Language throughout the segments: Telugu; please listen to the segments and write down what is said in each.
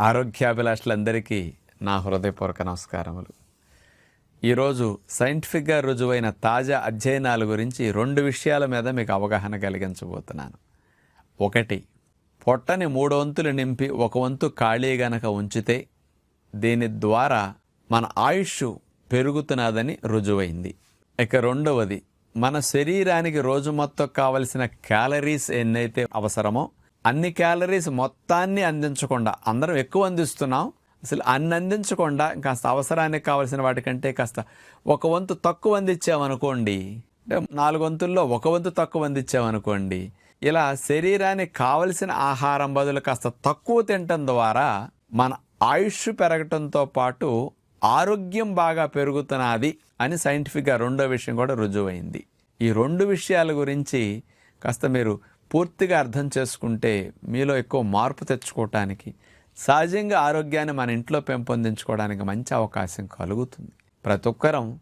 ఆరోగ్యాభిలాషులందరికీ నా హృదయపూర్వక నమస్కారములు. ఈరోజు సైంటిఫిక్గా రుజువైన తాజా అధ్యయనాల గురించి రెండు విషయాల మీద మీకు అవగాహన కలిగించబోతున్నాను. ఒకటి పొట్టని మూడు వంతులు నింపి ఒక వంతు ఖాళీ గనక ఉంచితే దీని ద్వారా మన ఆయుష్ పెరుగుతున్నదని రుజువైంది. ఇక రెండవది మన శరీరానికి రోజు మొత్తం కావలసిన క్యాలరీస్ ఎన్నైతే అవసరమో అన్ని క్యాలరీస్ మొత్తాన్ని అందించకుండా అందరం ఎక్కువ అందిస్తున్నాం. అసలు అన్ని అందించకుండా కాస్త అవసరానికి కావలసిన వాటికంటే కాస్త ఒక వంతు తక్కువ అందించామనుకోండి అంటే నాలుగు వంతుల్లో ఒక వంతు తక్కువ అందించామనుకోండి ఇలా శరీరానికి కావలసిన ఆహారం బదులు కాస్త తక్కువ తినటం ద్వారా మన ఆయుష్ పెరగటంతో పాటు ఆరోగ్యం బాగా పెరుగుతున్నది అని సైంటిఫిక్గా రెండో విషయం కూడా రుజువైంది. ఈ రెండు విషయాల గురించి కాస్త మీరు పూర్తిగా అర్థం చేసుకుంటే మీలో ఎక్కువ మార్పు తెచ్చుకోవటానికి సహజంగా ఆరోగ్యాన్ని మన ఇంట్లో పెంపొందించుకోవడానికి మంచి అవకాశం కలుగుతుంది. ప్రతి ఒక్కరం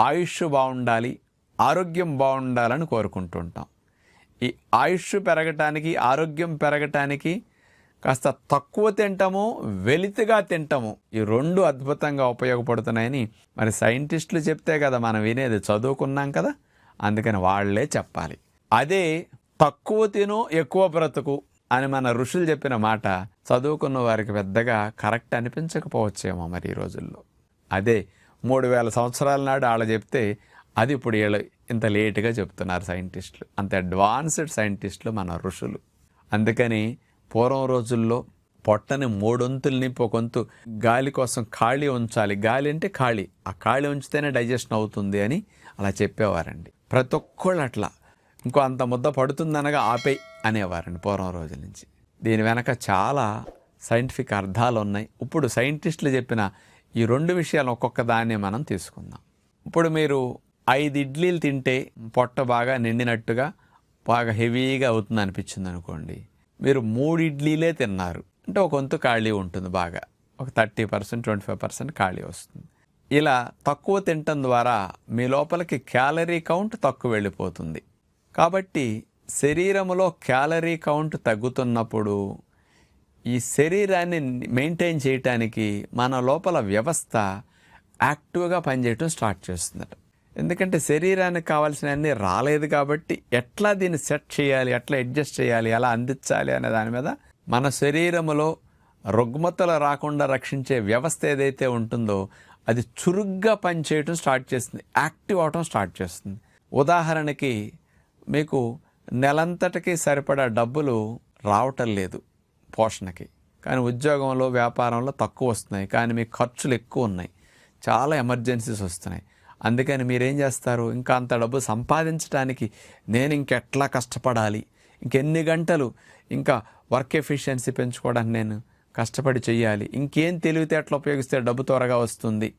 ఆయుష్ బాగుండాలి ఆరోగ్యం బాగుండాలని కోరుకుంటుంటాం. ఈ ఆయుష్ పెరగటానికి ఆరోగ్యం పెరగటానికి కాస్త తక్కువ తింటాము వెలితిగా తింటాము. ఈ రెండు అద్భుతంగా ఉపయోగపడుతున్నాయని మరి సైంటిస్టులు చెప్తే కదా మనం వినేది చదువుకున్నాం కదా అందుకని వాళ్ళే చెప్పాలి. అదే తక్కువ తిను ఎక్కువ బ్రతుకు అని మన ఋషులు చెప్పిన మాట చదువుకున్న వారికి పెద్దగా కరెక్ట్ అనిపించకపోవచ్చేమో మరి ఈ రోజుల్లో. అదే మూడు వేల సంవత్సరాల నాడు వాళ్ళు చెప్తే అది ఇప్పుడు వీళ్ళు ఇంత లేటుగా చెప్తున్నారు సైంటిస్టులు. అంత అడ్వాన్స్డ్ సైంటిస్టులు మన ఋషులు. అందుకని పూర్వం రోజుల్లో పొట్టని మూడొంతులు నింపి కొంతు గాలి కోసం ఖాళీ ఉంచాలి. గాలి అంటే ఖాళీ. ఆ ఖాళీ ఉంచితేనే డైజెషన్ అవుతుంది అని అలా చెప్పేవారండి. ప్రతి ఒక్కళ్ళు అట్లా. ఇంకో అంత ముద్ద పడుతుందనగా ఆపేయి అనేవారండి పూర్వం రోజుల నుంచి. దీని వెనక చాలా సైంటిఫిక్ అర్థాలు ఉన్నాయి ఇప్పుడు సైంటిస్టులు చెప్పిన ఈ రెండు విషయాలు ఒక్కొక్క దాన్ని మనం తీసుకుందాం. ఇప్పుడు మీరు ఐదు ఇడ్లీలు తింటే పొట్ట బాగా నిండినట్టుగా బాగా హెవీగా అవుతుంది అనిపించింది అనుకోండి. మీరు మూడు ఇడ్లీలే తిన్నారు. అంటే ఒక వంతు ఖాళీ ఉంటుంది బాగా. ఒక thirty percent twenty five percent ఖాళీ వస్తుంది. ఇలా తక్కువ తినటం ద్వారా మీ లోపలికి క్యాలరీ కౌంట్ తక్కువ వెళ్ళిపోతుంది. కాబట్టి శరీరంలో క్యాలరీ కౌంట్ తగ్గుతున్నప్పుడు ఈ శరీరాన్ని మెయింటైన్ చేయటానికి మన లోపల వ్యవస్థ యాక్టివ్గా పనిచేయటం స్టార్ట్ చేస్తుందట ఎందుకంటే శరీరానికి కావాల్సినవన్నీ రాలేదు కాబట్టి ఎట్లా దీన్ని సెట్ చేయాలి ఎట్లా అడ్జస్ట్ చేయాలి ఎలా అందించాలి అనే దాని మీద మన శరీరములో రుగ్మతలు రాకుండా రక్షించే వ్యవస్థ ఏదైతే ఉంటుందో అది చురుగ్గా పనిచేయటం స్టార్ట్ చేస్తుంది యాక్టివ్ అవటం స్టార్ట్ చేస్తుంది. ఉదాహరణకి మీకు నెలంతటికి సరిపడా డబ్బులు రావటం లేదు పోషణకి. కానీ ఉద్యోగంలో వ్యాపారంలో తక్కువ వస్తున్నాయి. కానీ మీ ఖర్చులు ఎక్కువ ఉన్నాయి. చాలా ఎమర్జెన్సీస్ వస్తున్నాయి. అందుకని మీరేం చేస్తారు? ఇంకా అంత డబ్బు సంపాదించడానికి నేను ఇంకెట్లా కష్టపడాలి? ఇంకెన్ని గంటలు ఇంకా వర్క్ ఎఫిషియన్సీ పెంచుకోవడానికి నేను కష్టపడి చేయాలి ఇంకేం తెలివితేటలు ఉపయోగిస్తే డబ్బు త్వరగా వస్తుంది?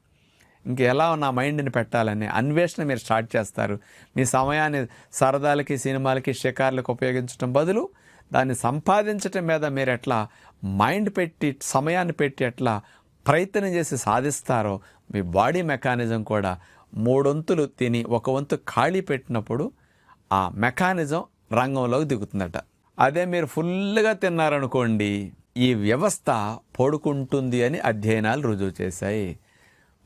ఇంకెలా నా మైండ్ని పెట్టాలని అన్వేషణ మీరు స్టార్ట్ చేస్తారు. మీ సమయాన్ని సరదాలకి సినిమాలకి షికార్లకు ఉపయోగించడం బదులు దాన్ని సంపాదించటం మీద మీరు ఎట్లా మైండ్ పెట్టి సమయాన్ని పెట్టి ఎట్లా ప్రయత్నం చేసి సాధిస్తారో మీ బాడీ మెకానిజం కూడా మూడొంతులు తిని ఒక వంతు ఖాళీ పెట్టినప్పుడు ఆ మెకానిజం రంగంలోకి దిగుతుందట. అదే మీరు ఫుల్గా తిన్నారనుకోండి ఈ వ్యవస్థ పడుకుంటుంది అని అధ్యయనాలు రుజువు చేశాయి.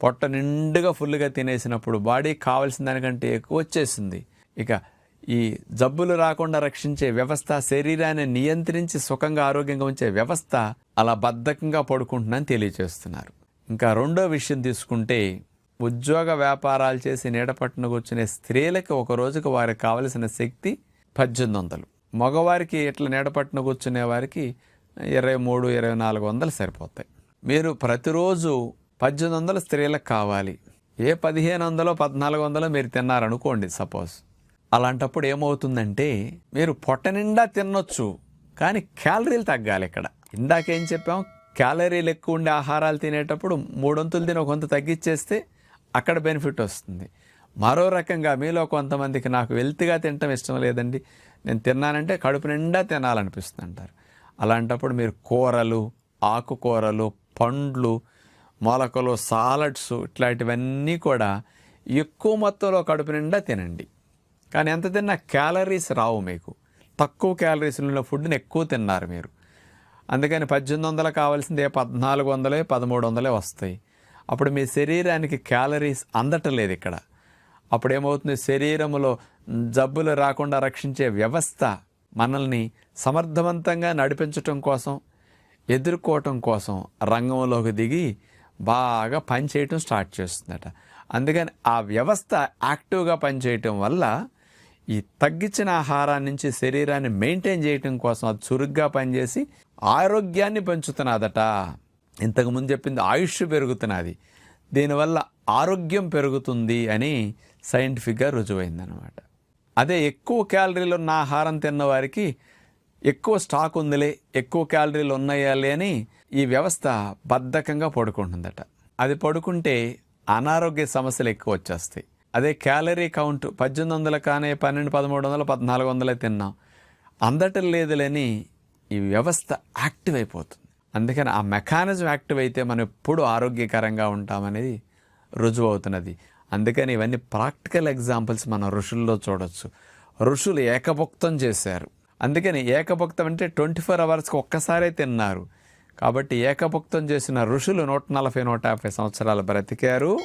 పొట్ట నిండుగా ఫుల్గా తినేసినప్పుడు బాడీ కావాల్సిన దానికంటే ఎక్కువ వచ్చేసింది. ఇక ఈ జబ్బులు రాకుండా రక్షించే వ్యవస్థ శరీరాన్ని నియంత్రించి సుఖంగా ఆరోగ్యంగా ఉంచే వ్యవస్థ అలా బద్ధకంగా పడుకుంటుందని తెలియజేస్తున్నారు ఇంకా రెండో విషయం తీసుకుంటే ఉద్యోగ వ్యాపారాలు చేసి నీడపట్టున కూర్చునే స్త్రీలకు ఒక రోజుకు వారికి కావలసిన శక్తి పద్దెనిమిది వందలు. మగవారికి ఇట్లా నీడపట్టున కూర్చునే వారికి ఇరవై మూడు ఇరవై నాలుగు వందలు సరిపోతాయి. మీరు ప్రతిరోజు పద్దెనిమిది వందలు స్త్రీలకు కావాలి. ఏ పదిహేను వందలో పద్నాలుగు వందలో మీరు తిన్నారనుకోండి సపోజ్. అలాంటప్పుడు ఏమవుతుందంటే మీరు పొట్ట నిండా తినొచ్చు కానీ క్యాలరీలు తగ్గాలి ఇక్కడ. ఇందాకేం చెప్పాం? క్యాలరీలు ఎక్కువ ఉండే ఆహారాలు తినేటప్పుడు మూడొంతులు తిని ఒక తగ్గించేస్తే అక్కడ బెనిఫిట్ వస్తుంది. మరో రకంగా మీలో కొంతమందికి నాకు వెల్త్గా తినటం ఇష్టం లేదండి. నేను తిన్నానంటే కడుపు నిండా తినాలనిపిస్తుంది అంటారు అలాంటప్పుడు మీరు కూరలు ఆకుకూరలు పండ్లు మొలకలు సాలడ్స్ ఇట్లాంటివన్నీ కూడా ఎక్కువ మొత్తంలో కడుపు నిండా తినండి. కానీ ఎంత తిన్నా క్యాలరీస్ రావు మీకు. తక్కువ క్యాలరీస్ ఉన్న ఫుడ్ని ఎక్కువ తిన్నారు మీరు. అందుకని పద్దెనిమిది వందలు కావాల్సింది ఏ పద్నాలుగు వందలే పదమూడు వందలే వస్తాయి. అప్పుడు మీ శరీరానికి క్యాలరీస్ అందటలేదు ఇక్కడ. అప్పుడు ఏమవుతుంది జబ్బులు రాకుండా రక్షించే వ్యవస్థ మనల్ని సమర్థవంతంగా నడిపించటం కోసం ఎదుర్కోవటం కోసం రంగంలోకి దిగి బాగా పనిచేయటం స్టార్ట్ చేస్తుందట. అందుకని ఆ వ్యవస్థ యాక్టివ్గా పనిచేయటం వల్ల ఈ తగ్గించిన ఆహారాన్ని నుంచి శరీరాన్ని మెయింటైన్ చేయటం కోసం అది చురుగ్గా పనిచేసి ఆరోగ్యాన్ని పెంచుతున్నదట. ఇంతకుముందు చెప్పింది ఆయుష్ పెరుగుతున్నది. దీనివల్ల ఆరోగ్యం పెరుగుతుంది అని సైంటిఫిక్గా రుజువైందనమాట అదే ఎక్కువ క్యాలరీలు ఉన్న ఆహారం తిన్న వారికి ఎక్కువ స్టాక్ ఉందిలే ఎక్కువ క్యాలరీలు ఉన్నాయాలి అని ఈ వ్యవస్థ బద్ధకంగా పడుకుంటుందట. అది పడుకుంటే అనారోగ్య సమస్యలు ఎక్కువ వచ్చేస్తాయి. అదే క్యాలరీ కౌంట్ పద్దెనిమిది వందల కానీ పన్నెండు పదమూడు వందలు పద్నాలుగు వందలే తిన్నాం. అందటం లేదులేని ఈ వ్యవస్థ యాక్టివ్ అయిపోతుంది. అందుకని ఆ మెకానిజం యాక్టివ్ అయితే మనం ఎప్పుడు ఆరోగ్యకరంగా ఉంటామనేది రుజువు అవుతున్నది. అందుకని ఇవన్నీ ప్రాక్టికల్ ఎగ్జాంపుల్స్ మనం ఋషుల్లో చూడొచ్చు. ఋషులు ఏకభుక్తం చేశారు. అందుకని ఏకభక్తం అంటే ట్వంటీ ఫోర్ అవర్స్కి ఒక్కసారే తిన్నారు. కాబట్టి ఏకభక్తం చేసిన ఋషులు నూట నలభై నూట యాభై సంవత్సరాలు బ్రతికారు.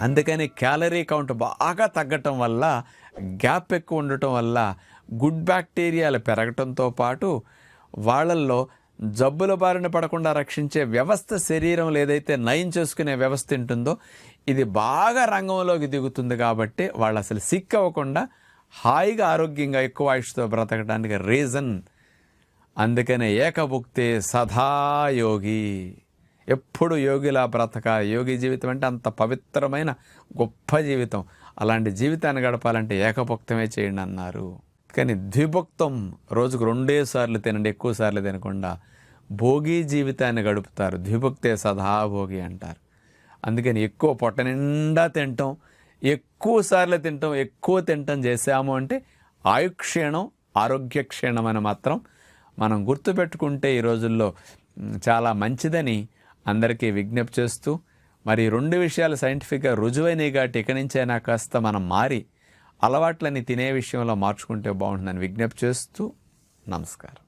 అందుకని క్యాలరీ కౌంట్ బాగా తగ్గటం వల్ల గ్యాప్ ఎక్కువ ఉండటం వల్ల గుడ్ బ్యాక్టీరియాలు పెరగటంతో పాటు వాళ్ళల్లో జబ్బుల బారిన పడకుండా రక్షించే వ్యవస్థ శరీరంలో ఏదైతే నయం చేసుకునే వ్యవస్థ ఉంటుందో ఇది బాగా రంగంలోకి దిగుతుంది కాబట్టి వాళ్ళు అసలు సిక్ అవ్వకుండా హాయిగా ఆరోగ్యంగా ఎక్కువ ఆయుష్తో బ్రతకడానికి రీజన్ అందుకనే ఏకభుక్తే సదా యోగి. ఎప్పుడు యోగిలా బ్రతక యోగి జీవితం అంటే అంత పవిత్రమైన గొప్ప జీవితం. అలాంటి జీవితాన్ని గడపాలంటే ఏకభుక్తమే చేయండి అన్నారు. కానీ ద్విభుక్తం రోజుకు రెండే సార్లు తినండి ఎక్కువ సార్లు తినకుండా భోగి జీవితాన్ని గడుపుతారు. ద్విభుక్తే సదా భోగి అంటారు. అందుకని ఎక్కువ పొట్ట నిండా తింటాం. ఎక్కువ సార్లు తింటాం ఎక్కువ తింటాం చేసాము అంటే ఆయుక్షీణం ఆరోగ్య క్షీణం అని మాత్రం మనం గుర్తుపెట్టుకుంటే ఈ రోజుల్లో చాలా మంచిదని అందరికీ విజ్ఞప్తి చేస్తూ మరి రెండు విషయాలు సైంటిఫిక్గా రుజువైనవి కాబట్టి ఇక నుంచైనా కాస్త మనం మారి అలవాట్లని తినే విషయంలో మార్చుకుంటే బాగుంటుందని విజ్ఞప్తి చేస్తూ నమస్కారం.